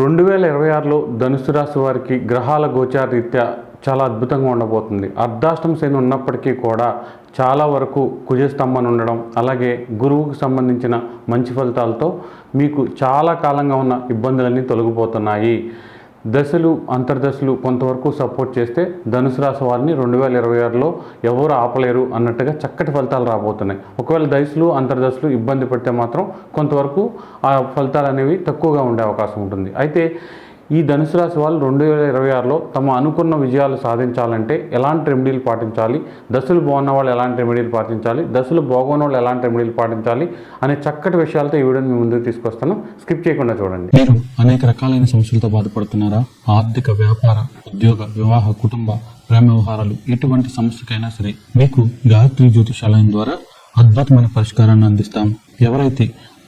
రెండు వేల ఇరవై ఆరులో ధనుసు రాశి వారికి గ్రహాల గోచార రీత్యా చాలా అద్భుతంగా ఉండబోతుంది. అర్ధాష్టం శని ఉన్నప్పటికీ కూడా చాలా వరకు కుజస్తంభం ఉండడం అలాగే గురువుకు సంబంధించిన మంచి ఫలితాలతో మీకు చాలా కాలంగా ఉన్న ఇబ్బందులన్నీ తొలగిపోతున్నాయి. దశలు అంతర్దశలు కొంతవరకు సపోర్ట్ చేస్తే ధనుసు రాశి వారిని రెండు వేల ఇరవై ఆరులో ఎవరు ఆపలేరు అన్నట్టుగా చక్కటి ఫలితాలు రాబోతున్నాయి. ఒకవేళ దశలు అంతర్దశలు ఇబ్బంది పడితే మాత్రం కొంతవరకు ఆ ఫలితాలు అనేవి తక్కువగా ఉండే అవకాశం ఉంటుంది. అయితే ఈ ధనుసు రాశి వాళ్ళు రెండు వేల ఇరవై ఆరులో తమ అనుకున్న విజయాలు సాధించాలంటే ఎలాంటి రెమెడీలు పాటించాలి? దశలు బాగున్న వాళ్ళు ఎలాంటి రెమెడీలు పాటించాలి? దశలు బాగోని వాళ్ళు ఎలాంటి రెమెడీలు పాటించాలి? అనే చక్కటి విషయాలతో ఈ వీడియోని మీ ముందుకు తీసుకొస్తాను. స్కిప్ చేయకుండా చూడండి. మీరు అనేక రకాలైన సమస్యలతో బాధపడుతున్నారా? ఆర్థిక వ్యాపార ఉద్యోగ వివాహ కుటుంబ ప్రేమ వ్యవహారాలు ఎటువంటి సమస్యకైనా సరే మీకు గాయత్రి జ్యోతిషాలయం ద్వారా అద్భుతమైన పరిష్కారాన్ని అందిస్తాం. ఎవరైతే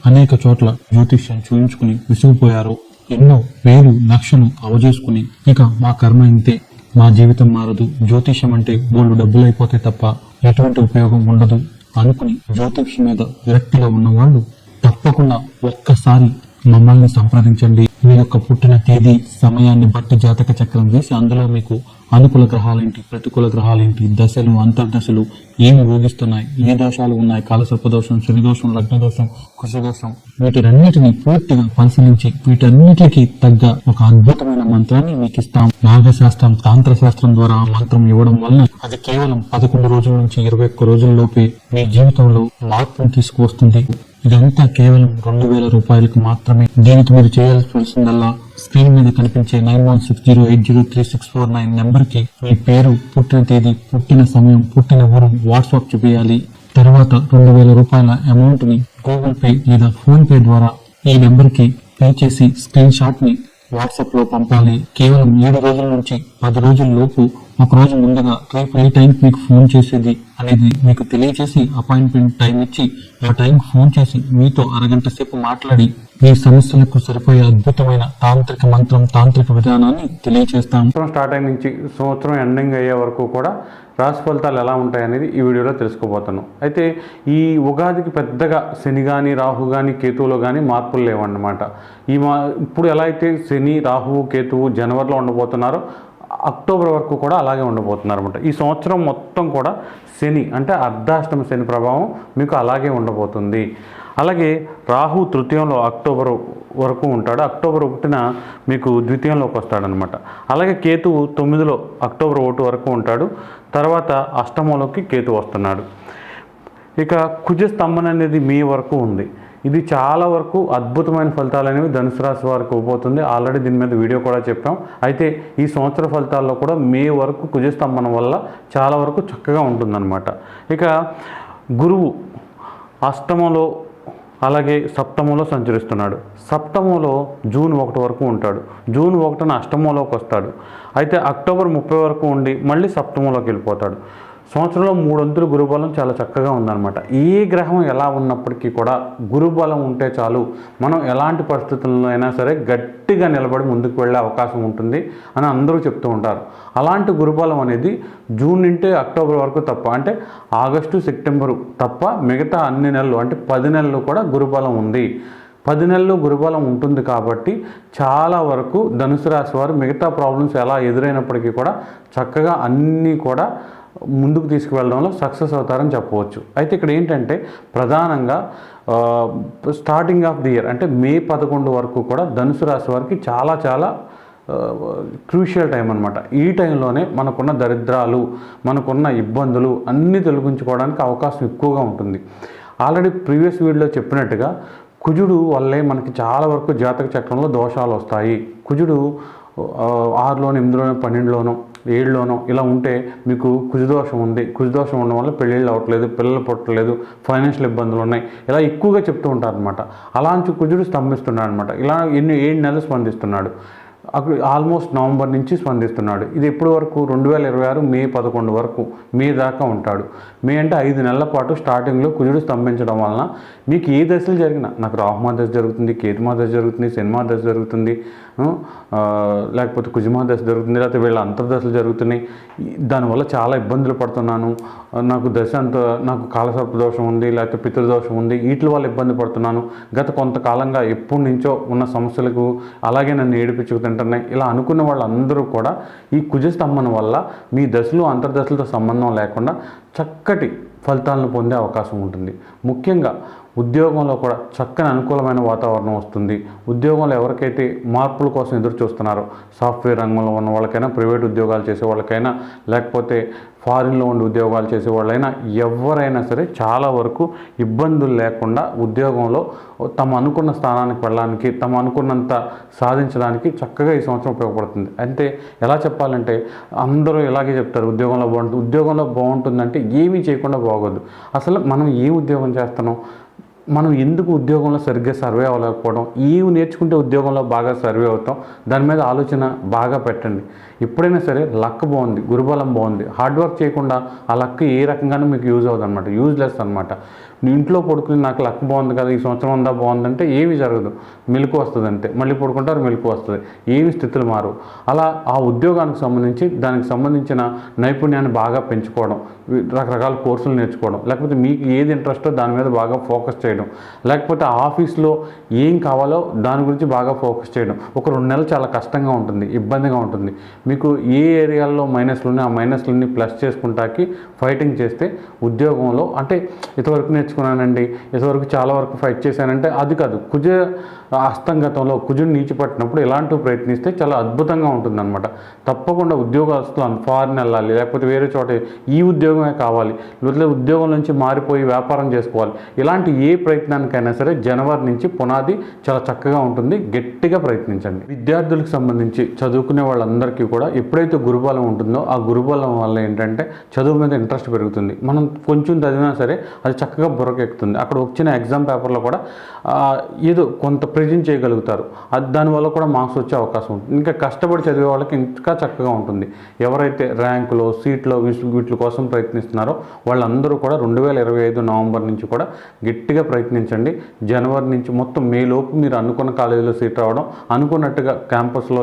అనేక చోట్ల జ్యోతిష్యం చూయించుకుని విసిగిపోయారో ఎన్నో వేలు లక్షలు అవజేసుకుని ఇక మా కర్మ ఇంతే. మా జీవితం మారదు. జ్యోతిష్యం అంటే బోళ్ళు డబ్బులు అయిపోతే తప్ప ఎటువంటి ఉపయోగం ఉండదు. అనుకుని జ్యోతిష్యం మీద విరక్తిలో ఉన్న వాళ్ళు తప్పకుండా ఒక్కసారి మమ్మల్ని సంప్రదించండి. మీ యొక్క పుట్టిన తేదీ సమయాన్ని బట్టి జాతక చక్రం వేసి అందులో మీకు అనుకూల గ్రహాలేంటి ప్రతికూల గ్రహాలేంటి దశలు అంతర్దశలు ఏమి భోగిస్తున్నాయి ఏ దోషాలు ఉన్నాయి కాలసర్ప దోషం శనిదోషం లగ్నదోషం కుశదోషం దోషం పూర్తిగా పరిశీలించి వీటన్నిటికీ తగ్గ ఒక అద్భుతమైన మంత్రాన్ని మీకు ఇస్తాం. నాగశాస్త్రం తాంత్ర శాస్త్రం ద్వారా మంత్రం ఇవ్వడం వలన అది కేవలం పదకొండు రోజుల నుంచి ఇరవై ఒక్క రోజుల్లోపే మీ జీవితంలో మార్పును తీసుకువస్తుంది. ఇదంతా కేవలం రెండు వేల రూపాయలకు మాత్రమే. దీనికి మీరు చేయాల్సిందల్లా స్క్రీన్ మీద కనిపించే nine one six zero eight zero three six four nine నెంబర్కి మీ పేరు పుట్టిన తేదీ పుట్టిన సమయం పుట్టిన ఊరు వాట్సాప్ చూపించాలి తర్వాత రెండు వేల రూపాయల అమౌంట్ని గూగుల్ పే లేదా ఫోన్ పే ద్వారా ఈ నెంబర్కి పే చేసి స్క్రీన్ షాట్ని వాట్సాప్లో పంపాలి. కేవలం ఏడు రోజుల నుంచి పది రోజుల లోపు ఒక రోజు ముందుగా రేపు ఏ టైంకి మీకు ఫోన్ చేసేది అనేది మీకు తెలియజేసి అపాయింట్మెంట్ టైం ఇచ్చి ఆ టైంకి ఫోన్ చేసి మీతో అరగంట సేపు మాట్లాడి మీ సమస్యలకు సరిపోయే అద్భుతమైన తాంత్రిక మంత్రం తాంత్రిక విధానాన్ని తెలియజేస్తాం స్టార్ట్ అయిన నుంచి సంవత్సరం ఎండింగ్ అయ్యే వరకు కూడా రాశి ఫలితాలు ఎలా ఉంటాయి అనేది ఈ వీడియోలో తెలుసుకోబోతాను అయితే ఈ ఉగాదికి పెద్దగా శని కానీ రాహు కానీ కేతువులో కానీ మార్పులు లేవన్నమాట. ఈ మా ఇప్పుడు ఎలా అయితే శని రాహువు కేతువు జనవరిలో ఉండబోతున్నారో అక్టోబర్ వరకు కూడా అలాగే ఉండబోతున్నారు అనమాట ఈ సంవత్సరం మొత్తం కూడా శని అంటే అర్ధాష్టమ శని ప్రభావం మీకు అలాగే ఉండబోతుంది. అలాగే రాహు తృతీయంలో అక్టోబర్ వరకు ఉంటాడు. అక్టోబర్ ఒకటిన మీకు ద్వితీయంలోకి వస్తాడనమాట. అలాగే కేతువు తొమ్మిదిలో అక్టోబర్ ఒకటి వరకు ఉంటాడు. తర్వాత అష్టమంలోకి కేతు వస్తున్నాడు. ఇక కుజ స్తంభన అనేది మీ వరకు ఉంది. ఇది చాలా వరకు అద్భుతమైన ఫలితాలు అనేవి ధనుసు రాశి వారికి ఇవ్వబోతుంది. ఆల్రెడీ దీని మీద వీడియో కూడా చెప్పాం. అయితే ఈ సంవత్సర ఫలితాల్లో కూడా మే వరకు కుజస్తంభనం వల్ల చాలా వరకు చక్కగా ఉంటుందన్నమాట. ఇక గురువు అష్టమంలో అలాగే సప్తమంలో సంచరిస్తున్నాడు. సప్తమంలో జూన్ ఒకటి వరకు ఉంటాడు. జూన్ ఒకటిన అష్టమంలోకి వస్తాడు. అయితే అక్టోబర్ ముప్పై వరకు ఉండి మళ్ళీ సప్తమంలోకి వెళ్ళిపోతాడు. సంవత్సరంలో మూడొంతులు గురుబలం చాలా చక్కగా ఉందన్నమాట. ఏ గ్రహం ఎలా ఉన్నప్పటికీ కూడా గురుబలం ఉంటే చాలు మనం ఎలాంటి పరిస్థితుల్లో అయినా సరే గట్టిగా నిలబడి ముందుకు వెళ్ళే అవకాశం ఉంటుంది అని అందరూ చెప్తూ ఉంటారు. అలాంటి గురుబలం అనేది జూన్ నుండి అక్టోబర్ వరకు తప్ప అంటే ఆగస్టు సెప్టెంబరు తప్ప మిగతా అన్ని నెలలు అంటే పది నెలలు కూడా గురుబలం ఉంది. పది నెలలు గురుబలం ఉంటుంది కాబట్టి చాలా వరకు ధనుసు రాశి వారు మిగతా ప్రాబ్లమ్స్ ఎలా ఎదురైనప్పటికీ కూడా చక్కగా అన్నీ కూడా ముందుకు తీసుకువెళ్ళడంలో సక్సెస్ అవుతారని చెప్పవచ్చు. అయితే ఇక్కడ ఏంటంటే ప్రధానంగా స్టార్టింగ్ ఆఫ్ ది ఇయర్ అంటే మే పదకొండు వరకు కూడా ధనుసు రాశి వారికి చాలా చాలా క్రూషియల్ టైం అనమాట ఈ టైంలోనే మనకున్న దరిద్రాలు మనకున్న ఇబ్బందులు అన్నీ తొలగించుకోవడానికి అవకాశం ఎక్కువగా ఉంటుంది. ఆల్రెడీ ప్రీవియస్ వీడియోలో చెప్పినట్టుగా కుజుడు వల్లే మనకి చాలా వరకు జాతక చక్రంలో దోషాలు వస్తాయి. కుజుడు ఆ, ఎనిమిదిలోనూ పన్నెండులోనూ ఏడులోనో ఇలా ఉంటే మీకు కుజదోషం ఉంది. కుజదోషం ఉండడం వల్ల పెళ్ళిళ్ళు అవ్వట్లేదు పిల్లలు పుట్టలేదు ఫైనాన్షియల్ ఇబ్బందులు ఉన్నాయి. ఇలా ఎక్కువగా చెప్తూ ఉంటారు అనమాట అలాంటి కుజుడు స్తంభిస్తున్నాడు అనమాట ఇలా ఎన్ని ఏడు నెలలు స్పందిస్తున్నాడు. అక్కడ ఆల్మోస్ట్ నవంబర్ నుంచి స్పందిస్తున్నాడు. ఇది ఎప్పటి వరకు? రెండు వేల ఇరవై ఆరు మే పదకొండు వరకు మే దాకా ఉంటాడు. మే అంటే ఐదు నెలల పాటు స్టార్టింగ్లో కుజుడు స్తంభించడం వలన మీకు ఏ దశలు జరిగినా నాకు రాహుమా దశ జరుగుతుంది కేతుమా దశ జరుగుతుంది సినిమా దశ జరుగుతుంది లేకపోతే కుజుమా దశ జరుగుతుంది లేకపోతే వీళ్ళ అంతర్దశలు జరుగుతున్నాయి. దానివల్ల చాలా ఇబ్బందులు పడుతున్నాను. నాకు దశ అంత నాకు కాలసర్ప దోషం ఉంది లేకపోతే పితృదోషం ఉంది వీటి వల్ల ఇబ్బంది పడుతున్నాను. గత కొంతకాలంగా ఎప్పటి నుంచో ఉన్న సమస్యలకు అలాగే నన్ను ఏడిపించుకు తింటున్నాయి. ఇలా అనుకున్న వాళ్ళందరూ కూడా ఈ కుజస్తంభన వల్ల మీ దశలు అంతర్దశలతో సంబంధం లేకుండా చక్కటి ఫలితాలను పొందే అవకాశం ఉంటుంది. ముఖ్యంగా ఉద్యోగంలో కూడా చక్కని అనుకూలమైన వాతావరణం వస్తుంది. ఉద్యోగంలో ఎవరికైతే మార్పుల కోసం ఎదురు చూస్తున్నారో సాఫ్ట్వేర్ రంగంలో ఉన్న వాళ్ళకైనా ప్రైవేట్ ఉద్యోగాలు చేసే వాళ్ళకైనా లేకపోతే ఫారిన్లో ఉండి ఉద్యోగాలు చేసే వాళ్ళైనా ఎవరైనా సరే చాలా వరకు ఇబ్బందులు లేకుండా ఉద్యోగంలో తమ అనుకున్న స్థానానికి వెళ్ళడానికి తమ అనుకున్నంత సాధించడానికి చక్కగా ఈ సంవత్సరం ఉపయోగపడుతుంది. అంటే ఎలా చెప్పాలంటే అందరూ ఇలాగే చెప్తారు ఉద్యోగంలో బాగుంటుంది. ఉద్యోగంలో బాగుంటుందంటే ఏమీ చేయకుండా బాగోదు. అసలు మనం ఏ ఉద్యోగం చేస్తున్నాం? మనం ఎందుకు ఉద్యోగంలో సరిగ్గా సర్వే అవ్వలేకపోవడం? ఏమి నేర్చుకుంటే ఉద్యోగంలో బాగా సర్వే అవుతాం. దాని మీద ఆలోచన బాగా పెట్టండి. ఎప్పుడైనా సరే లక్ బాగుంది గురుబలం బాగుంది. హార్డ్ వర్క్ చేయకుండా ఆ లక్ ఏ రకంగానూ మీకు యూజ్ అవుతుంది అనమాట యూజ్లెస్ అనమాట ఇంట్లో పడుకుని నాకు లక్ బాగుంది కదా ఈ సంవత్సరం అంతా బాగుందంటే ఏమి జరగదు. మెలకు వస్తుంది అంతే. మళ్ళీ పడుకుంటారు మెలకు వస్తుంది. ఏమి స్థితులు మారు అలా ఆ ఉద్యోగానికి సంబంధించి దానికి సంబంధించిన నైపుణ్యాన్ని బాగా పెంచుకోవడం రకరకాల కోర్సులు నేర్చుకోవడం లేకపోతే మీకు ఏది ఇంట్రెస్టో దాని మీద బాగా ఫోకస్ చేయడం లేకపోతే ఆఫీస్లో ఏం కావాలో దాని గురించి బాగా ఫోకస్ చేయడం. ఒక రెండు నెలలు చాలా కష్టంగా ఉంటుంది ఇబ్బందిగా ఉంటుంది. మీకు ఏ ఏరియాల్లో మైనస్లు ఉన్నాయి ఆ మైనస్లన్నీ ప్లస్ చేసుకుంటాకి ఫైటింగ్ చేస్తే ఉద్యోగంలో అంటే ఇంతవరకు నేర్చుకున్నానండి. ఇంతవరకు చాలా వరకు ఫైట్ చేశానంటే అది కాదు. కుజ అస్తంగతంలో కుజుని నీచి పట్టినప్పుడు ఇలాంటివి ప్రయత్నిస్తే చాలా అద్భుతంగా ఉంటుందన్నమాట. తప్పకుండా ఉద్యోగస్తులు ఫారిన్ వెళ్ళాలి. లేకపోతే వేరే చోట ఈ ఉద్యోగమే కావాలి. లేకపోతే ఉద్యోగం నుంచి మారిపోయి వ్యాపారం చేసుకోవాలి. ఇలాంటి ఏ ప్రయత్నానికైనా సరే జనవరి నుంచి పునాది చాలా చక్కగా ఉంటుంది. గట్టిగా ప్రయత్నించండి. విద్యార్థులకు సంబంధించి చదువుకునే వాళ్ళందరికీ కూడా ఎప్పుడైతే గురుబలం ఉంటుందో ఆ గురుబలం వల్ల ఏంటంటే చదువు మీద ఇంట్రెస్ట్ పెరుగుతుంది. మనం కొంచెం చదివినా సరే అది చక్కగా బుర్రకెక్కుతుంది అక్కడ వచ్చిన ఎగ్జామ్ పేపర్లో కూడా ఏదో కొంత ప్రజెంట్ చేయగలుగుతారు. అది దానివల్ల కూడా మార్క్స్ వచ్చే అవకాశం ఉంటుంది. ఇంకా కష్టపడి చదివే వాళ్ళకి ఇంకా చక్కగా ఉంటుంది. ఎవరైతే ర్యాంకులో సీట్లో వీటి వీటి కోసం ప్రయత్నిస్తున్నారో వాళ్ళందరూ కూడా రెండు వేల ఇరవై ఐదు నవంబర్ నుంచి కూడా గట్టిగా ప్రయత్నించండి. జనవరి నుంచి మొత్తం మే లోపు మీరు అనుకున్న కాలేజీలో సీట్ రావడం అనుకున్నట్టుగా క్యాంపస్లో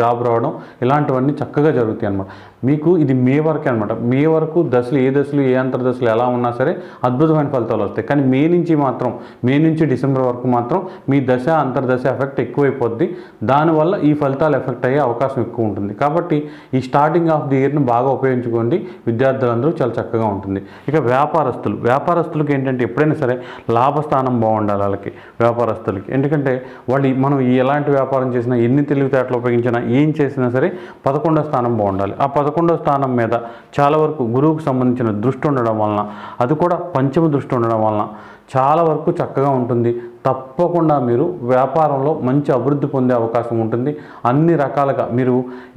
జాబ్ రావడం ఇలాంటివన్నీ చక్కగా జరుగుతాయి అన్నమాట. మీకు ఇది మే వరకే అనమాట మే వరకు దశలు ఏ దశలు ఏ అంతర్దశలు ఎలా ఉన్నా సరే అద్భుతమైన ఫలితాలు వస్తాయి. కానీ మే నుంచి మాత్రం మే నుంచి డిసెంబర్ వరకు మాత్రం మీ దశ అంతర్దశ ఎఫెక్ట్ ఎక్కువైపోద్ది. దానివల్ల ఈ ఫలితాలు ఎఫెక్ట్ అయ్యే అవకాశం ఎక్కువ ఉంటుంది. కాబట్టి ఈ స్టార్టింగ్ ఆఫ్ ది ఇయర్ని బాగా ఉపయోగించుకోండి. విద్యార్థులందరూ చాలా చక్కగా ఉంటుంది. ఇక వ్యాపారస్తులు. వ్యాపారస్తులకు ఏంటంటే ఎప్పుడైనా సరే లాభస్థానం బాగుండాలి వాళ్ళకి వ్యాపారస్తులకి. ఎందుకంటే వాళ్ళు మనం ఎలాంటి వ్యాపారం చేసినా ఎన్ని తెలివితేటలు ఉపయోగించినా ఏం చేసినా సరే పదకొండో స్థానం బాగుండాలి. ఆ పదకొండో స్థానం మీద చాలా వరకు గురువుకు సంబంధించిన దృష్టి ఉండడం వలన అది కూడా పంచమ దృష్టి ఉండడం వలన చాలా వరకు చక్కగా ఉంటుంది. తప్పకుండా మీరు వ్యాపారంలో మంచి అభివృద్ధి పొందే అవకాశం ఉంటుంది. అన్ని రకాలుగా మీరు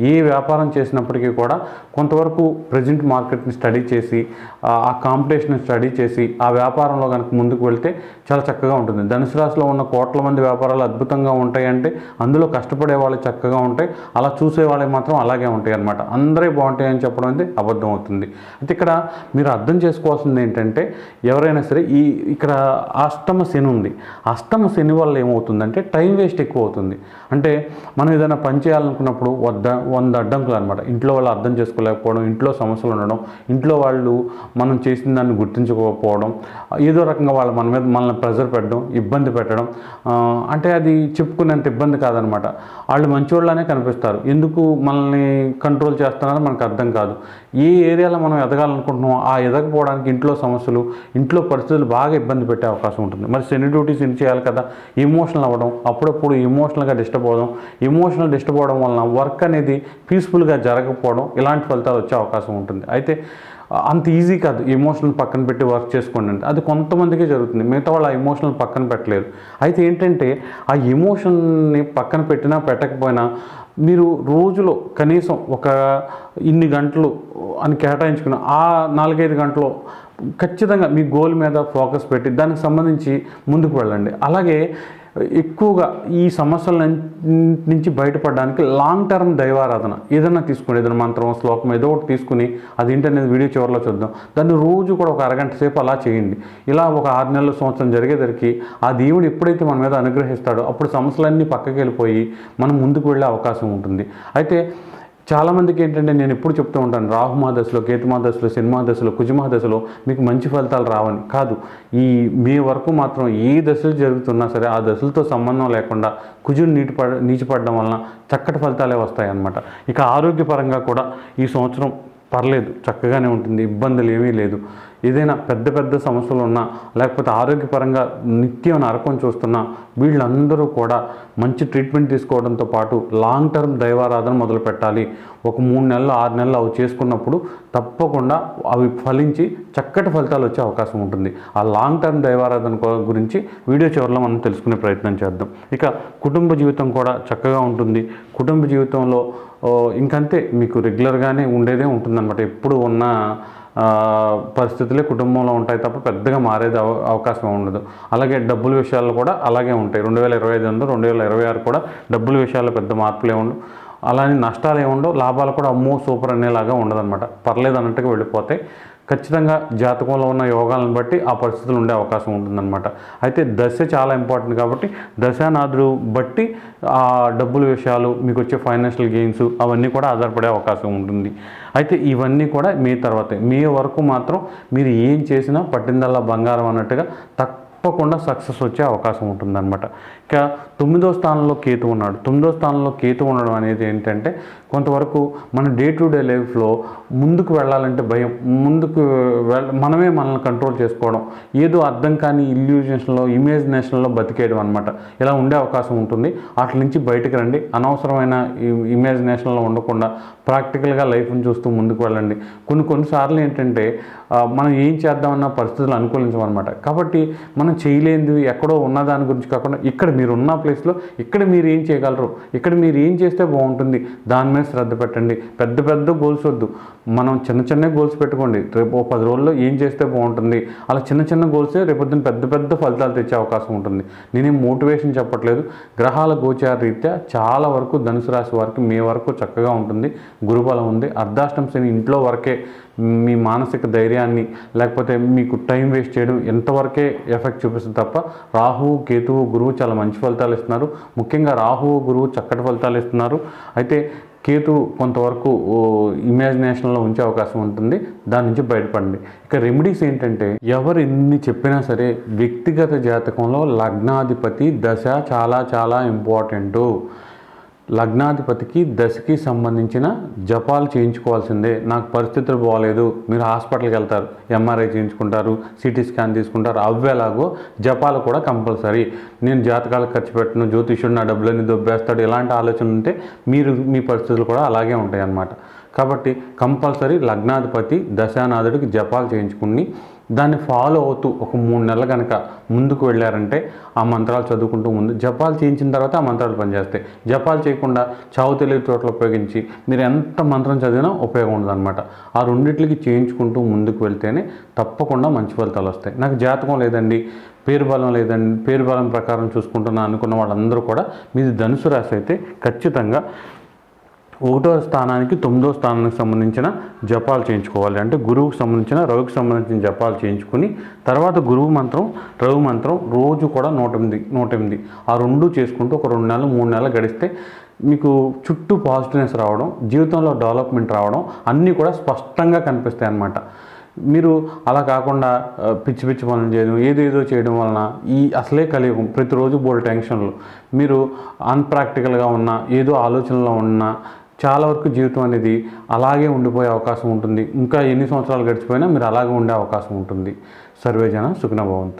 ఏ వ్యాపారం చేసినప్పటికీ కూడా కొంతవరకు ప్రజెంట్ మార్కెట్ని స్టడీ చేసి ఆ కాంపిటీషన్ స్టడీ చేసి ఆ వ్యాపారంలో కనుక ముందుకు వెళ్తే చాలా చక్కగా ఉంటుంది. ధనుసు రాశిలో ఉన్న కోట్ల మంది వ్యాపారాలు అద్భుతంగా ఉంటాయంటే అందులో కష్టపడే వాళ్ళు చక్కగా ఉంటాయి. అలా చూసే వాళ్ళకి మాత్రం అలాగే ఉంటాయి అనమాట అందరే బాగుంటాయని చెప్పడం అయితే అబద్ధం అవుతుంది. అయితే ఇక్కడ మీరు అర్థం చేసుకోవాల్సింది ఏంటంటే ఎవరైనా సరే ఈ ఇక్కడ అష్టమ శని ఉంది. అష్టమ శని వల్ల ఏమవుతుందంటే టైం వేస్ట్ ఎక్కువ అవుతుంది అంటే మనం ఏదైనా పని చేయాలనుకున్నప్పుడు వద్ద వంద అడ్డంకులు అనమాట ఇంట్లో వాళ్ళు అర్థం చేసుకోలేకపోవడం ఇంట్లో సమస్యలు ఉండడం ఇంట్లో వాళ్ళు మనం చేసిన దాన్ని గుర్తించకపోవడం ఏదో రకంగా వాళ్ళు మన మీద మనల్ని ప్రెజర్ పెట్టడం ఇబ్బంది పెట్టడం అంటే అది చెప్పుకునేంత ఇబ్బంది కాదనమాట వాళ్ళు మంచివాళ్ళనే కనిపిస్తారు. ఎందుకు మనల్ని కంట్రోల్ చేస్తున్నారో మనకు అర్థం కాదు. ఏ ఏరియాలో మనం ఎదగాలనుకుంటున్నామో ఆ ఎదగపోవడానికి ఇంట్లో సమస్యలు ఇంట్లో పరిస్థితులు బాగా ఇబ్బంది పెట్టే అవకాశం ఉంటుంది. మరి శని చేయాలి కదా. ఇమోషనల్ అవ్వడం అప్పుడప్పుడు ఎమోషనల్గా డిస్టర్బ్ అవ్వడం ఎమోషనల్ డిస్టర్బ్ అవ్వడం వలన వర్క్ అనేది పీస్ఫుల్గా జరగకపోవడం ఇలాంటి ఫలితాలు వచ్చే అవకాశం ఉంటుంది. అయితే అంత ఈజీ కాదు. ఎమోషనల్ పక్కన పెట్టి వర్క్ చేసుకోండి అంటే. అది కొంతమందికే జరుగుతుంది. మిగతా వాళ్ళు ఆ ఎమోషనల్ పక్కన పెట్టలేరు. అయితే ఏంటంటే ఆ ఎమోషన్ని పక్కన పెట్టినా పెట్టకపోయినా మీరు రోజులో కనీసం ఒక ఇన్ని గంటలు అని కేటాయించుకున్న ఆ నాలుగైదు గంటలు ఖచ్చితంగా మీ గోల్ మీద ఫోకస్ పెట్టి దానికి సంబంధించి ముందుకు వెళ్ళండి. అలాగే ఎక్కువగా ఈ సమస్యల నుంచి బయటపడడానికి లాంగ్ టర్మ్ దైవారాధన. ఏదైనా తీసుకోండి ఏదైనా మంత్రం శ్లోకం ఏదో ఒకటి తీసుకుని అది ఏంటనేది వీడియో చివరిలో చూద్దాం. దాన్ని రోజు కూడా ఒక అరగంట సేపు అలా చేయండి. ఇలా ఒక ఆరు నెలల సంవత్సరం జరిగేదరికి ఆ దేవుడు ఎప్పుడైతే మన మీద అనుగ్రహిస్తాడో అప్పుడు సమస్యలన్నీ పక్కకి వెళ్ళిపోయి మనం ముందుకు వెళ్ళే అవకాశం ఉంటుంది. అయితే చాలామందికి ఏంటంటే నేను ఎప్పుడు చెప్తూ ఉంటాను రాహుమా దశలో కేతుమా దశలో సినిమా దశలో కుజుమా దశలో మీకు మంచి ఫలితాలు రావని. కాదు ఈ మీ వరకు మాత్రం ఏ దశలు జరుగుతున్నా సరే ఆ దశలతో సంబంధం లేకుండా కుజుని నీటి పడ నీచిపడడం వలన చక్కటి ఫలితాలే వస్తాయి అన్నమాట ఇక ఆరోగ్యపరంగా కూడా ఈ సంవత్సరం పర్లేదు చక్కగానే ఉంటుంది ఇబ్బందులు ఏమీ లేదు. ఏదైనా పెద్ద పెద్ద సమస్యలు ఉన్నా లేకపోతే ఆరోగ్యపరంగా నిత్యం నరకం చూస్తున్నా వీళ్ళందరూ కూడా మంచి ట్రీట్మెంట్ తీసుకోవడంతో పాటు లాంగ్ టర్మ్ దైవారాధన మొదలు పెట్టాలి. ఒక మూడు నెలలు ఆరు నెలలు అవి చేసుకున్నప్పుడు తప్పకుండా అవి ఫలించి చక్కటి ఫలితాలు వచ్చే అవకాశం ఉంటుంది. ఆ లాంగ్ టర్మ్ దైవారాధన గురించి వీడియో చివరిలో మనం తెలుసుకునే ప్రయత్నం చేద్దాం. ఇక కుటుంబ జీవితం కూడా చక్కగా ఉంటుంది. కుటుంబ జీవితంలో ఇంకంతే మీకు రెగ్యులర్గానే ఉండేదే ఉంటుందన్నమాట. ఎప్పుడు ఉన్న పరిస్థితులే కుటుంబంలో ఉంటాయి తప్ప పెద్దగా మారేది అవ అవకాశం ఉండదు. అలాగే డబ్బుల విషయాల్లో కూడా అలాగే ఉంటాయి. రెండు వేల ఇరవై ఐదు ఉంది రెండు వేల ఇరవై ఆరు కూడా డబ్బుల విషయాల్లో పెద్ద మార్పులే ఉండవు. అలానే నష్టాలు ఏముండవు లాభాలు కూడా అమ్మో సూపర్ అనేలాగా ఉండదన్నమాట. పర్లేదు అన్నట్టుగా వెళ్ళిపోతాయి. ఖచ్చితంగా జాతకంలో ఉన్న యోగాలను బట్టి ఆ పరిస్థితులు ఉండే అవకాశం ఉంటుందన్నమాట. అయితే దశ చాలా ఇంపార్టెంట్ కాబట్టి దశానాథుడు బట్టి ఆ డబ్బుల విషయాలు మీకు వచ్చే ఫైనాన్షియల్ గెయిన్స్ అవన్నీ కూడా ఆధారపడే అవకాశం ఉంటుంది. అయితే ఇవన్నీ కూడా మీ తర్వాతే. మీ వరకు మాత్రం మీరు ఏం చేసినా పట్టిందల్లా బంగారం అన్నట్టుగా తప్పకుండా సక్సెస్ వచ్చే అవకాశం ఉంటుందన్నమాట. ఇక తొమ్మిదో స్థానంలో కేతు ఉన్నాడు. తొమ్మిదో స్థానంలో కేతు ఉండడం అనేది ఏంటంటే కొంతవరకు మన డే టు డే లైఫ్లో ముందుకు వెళ్ళాలంటే భయం. ముందుకు వెళ్ళ మనమే మనల్ని కంట్రోల్ చేసుకోవడం. ఏదో అర్థం కాని ఇల్యూజన్స్లో ఇమేజినేషన్లో బతికేయడం అనమాట ఇలా ఉండే అవకాశం ఉంటుంది. వాటి నుంచి బయటకు రండి. అనవసరమైన ఇమేజినేషన్లో ఉండకుండా ప్రాక్టికల్గా లైఫ్ని చూస్తూ ముందుకు వెళ్ళండి. కొన్ని కొన్నిసార్లు ఏంటంటే మనం ఏం చేద్దామన్న పరిస్థితులు అనుకూలించమన్నమాట కాబట్టి మనం చేయలేనిది ఎక్కడో ఉన్న దాని గురించి కాకుండా ఇక్కడ మీరు ఉన్న ప్లేస్లో ఇక్కడ మీరు ఏం చేయగలరు? ఇక్కడ మీరు ఏం చేస్తే బాగుంటుంది? దాని మీద శ్రద్ధ పెట్టండి. పెద్ద పెద్ద గోల్స్ వద్దు. మనం చిన్న చిన్న గోల్స్ పెట్టుకోండి. రేపు ఓ పది రోజుల్లో ఏం చేస్తే బాగుంటుంది? అలా చిన్న చిన్న గోల్సే రేపొద్దున పెద్ద పెద్ద ఫలితాలు తెచ్చే అవకాశం ఉంటుంది. నేనేం మోటివేషన్ చెప్పట్లేదు. గ్రహాల గోచార రీత్యా చాలా వరకు ధనుసు రాశి వారికి మీ వరకు చక్కగా ఉంటుంది. గురుబలం ఉంది. అర్ధాష్టం శని ఇంట్లో వరకే. మీ మానసిక ధైర్యాన్ని లేకపోతే మీకు టైం వేస్ట్ చేయడం ఎంతవరకే ఎఫెక్ట్ చూపిస్తుంది తప్ప రాహువు కేతువు గురువు చాలా మంచి ఫలితాలు ఇస్తున్నారు. ముఖ్యంగా రాహువు గురువు చక్కటి ఫలితాలు ఇస్తున్నారు. అయితే కేతు కొంతవరకు ఇమాజినేషన్లో ఉంచే అవకాశం ఉంటుంది. దాని నుంచి బయటపడండి. ఇక రెమెడీస్ ఏంటంటే ఎవరు ఎన్ని చెప్పినా సరే వ్యక్తిగత జాతకంలో లగ్నాధిపతి దశ చాలా చాలా ఇంపార్టెంటు లగ్నాధిపతికి దశకి సంబంధించిన జపాలు చేయించుకోవాల్సిందే. నాకు పరిస్థితులు బాగాలేదు మీరు హాస్పిటల్కి వెళ్తారు. ఎంఆర్ఐ చేయించుకుంటారు. సిటీ స్కాన్ తీసుకుంటారు. అవ్వేలాగో జపాలు కూడా కంపల్సరీ. నేను జాతకాలు ఖర్చు పెట్టను. జ్యోతిష్యుడు నా డబ్బులన్నీ దొబ్బేస్తాడు. ఇలాంటి ఆలోచన ఉంటే మీరు మీ పరిస్థితులు కూడా అలాగే ఉంటాయి అన్నమాట కాబట్టి కంపల్సరీ లగ్నాధిపతి దశానాథుడికి జపాలు చేయించుకుని దాన్ని ఫాలో అవుతూ ఒక మూడు నెలలు కనుక ముందుకు వెళ్ళారంటే ఆ మంత్రాలు చదువుకుంటూ ముందు జపాలు చేయించిన తర్వాత ఆ మంత్రాలు పనిచేస్తాయి. జపాలు చేయకుండా చావు తెలివి చోట్ల ఉపయోగించి మీరు ఎంత మంత్రం చదివినా ఉపయోగం ఉండదు అనమాట ఆ రెండింటికి చేయించుకుంటూ ముందుకు వెళ్తేనే తప్పకుండా మంచి ఫలితాలు వస్తాయి. నాకు జాతకం లేదండి పేరు బలం లేదండి పేరు బలం ప్రకారం చూసుకుంటున్నా అనుకున్న వాళ్ళందరూ కూడా మీది ధనుసు రాశి అయితే ఖచ్చితంగా ఒకటో స్థానానికి తొమ్మిదో స్థానానికి సంబంధించిన జపాలు చేయించుకోవాలి. అంటే గురువుకు సంబంధించిన రవికి సంబంధించిన జపాలు చేయించుకుని తర్వాత గురువు మంత్రం రవి మంత్రం రోజు కూడా నూట ఎనిమిది నూట ఎనిమిది. ఆ రెండు చేసుకుంటూ ఒక రెండు నెలలు మూడు నెలలు గడిస్తే మీకు చుట్టూ పాజిటివ్నెస్ రావడం జీవితంలో డెవలప్మెంట్ రావడం అన్నీ కూడా స్పష్టంగా కనిపిస్తాయి అన్నమాట మీరు అలా కాకుండా పిచ్చి పిచ్చి పనులు చేయడం ఏదేదో చేయడం వలన ఈ అసలే కలియుగం ప్రతిరోజు బోల్డ్ టెన్షన్లు. మీరు అన్ప్రాక్టికల్గా ఉన్న ఏదో ఆలోచనలో ఉన్నా చాలా వరకు జీవితం అనేది అలాగే ఉండిపోయే అవకాశం ఉంటుంది. ఇంకా ఎన్ని సంవత్సరాలు గడిచిపోయినా మీరు అలాగే ఉండే అవకాశం ఉంటుంది. సర్వేజన సుఖనభవంతు